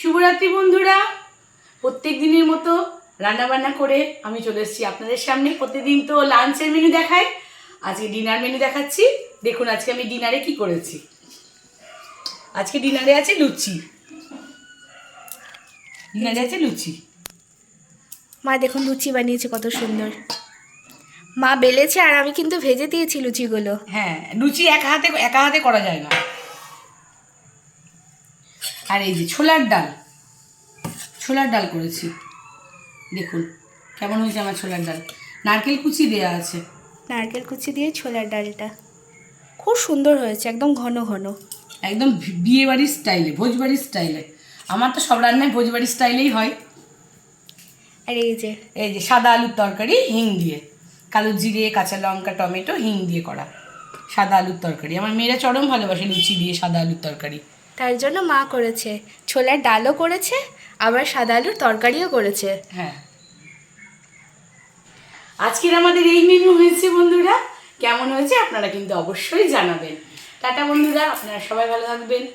শুভরাত্রি বন্ধুরা। প্রত্যেক দিনের মতো রান্না বান্না করে আমি চলে এসেছি আপনাদের সামনে। প্রতিদিন তো লাঞ্চের মেনু দেখাই। আজকে ডিনার মেনু দেখাচ্ছি। দেখুন আজকে আমি ডিনারে কি করেছি। আজকে ডিনারে আছে লুচি। ডিনারে আছে লুচি। মা দেখুন লুচি বানিয়েছে কত সুন্দর। মা বেলেছে আর আমি কিন্তু ভেজে দিয়েছি লুচিগুলো। হ্যাঁ লুচি এক হাতে একা হাতে করা যায় না। আর এই যে ছোলার ডাল ছোলার ডাল করেছি। দেখুন কেমন হয়েছে আমার ছোলার ডাল। নারকেল কুচি দেওয়া আছে। নারকেল কুচি দিয়ে ছোলার ডালটা। খুব সুন্দর হয়েছে একদম ঘন ঘন। একদম বিয়ে বাড়ির স্টাইলে ভোজবাড়ির স্টাইলে। আমার তো সব রান্নায় ভোজবাড়ির স্টাইলেই হয়। আর এই যে। এই যে সাদা আলুর তরকারি হিং দিয়ে। কালো জিরে কাঁচা লঙ্কা টমেটো হিং দিয়ে করা। সাদা আলুর তরকারি। আমার মেয়েরা চরম ভালোবাসে লুচি দিয়ে সাদা আলুর তরকারি। তার জন্য মা করেছে। ছোলার ডালও করেছে, আবার সাদা আলুর তরকারিও করেছে। হ্যাঁ। আজকের আমাদের এই মেনু হয়েছে বন্ধুরা। কেমন হয়েছে আপনারা কিন্তু অবশ্যই জানাবেন। টাটা বন্ধুরা, আপনারা সবাই ভালো থাকবেন।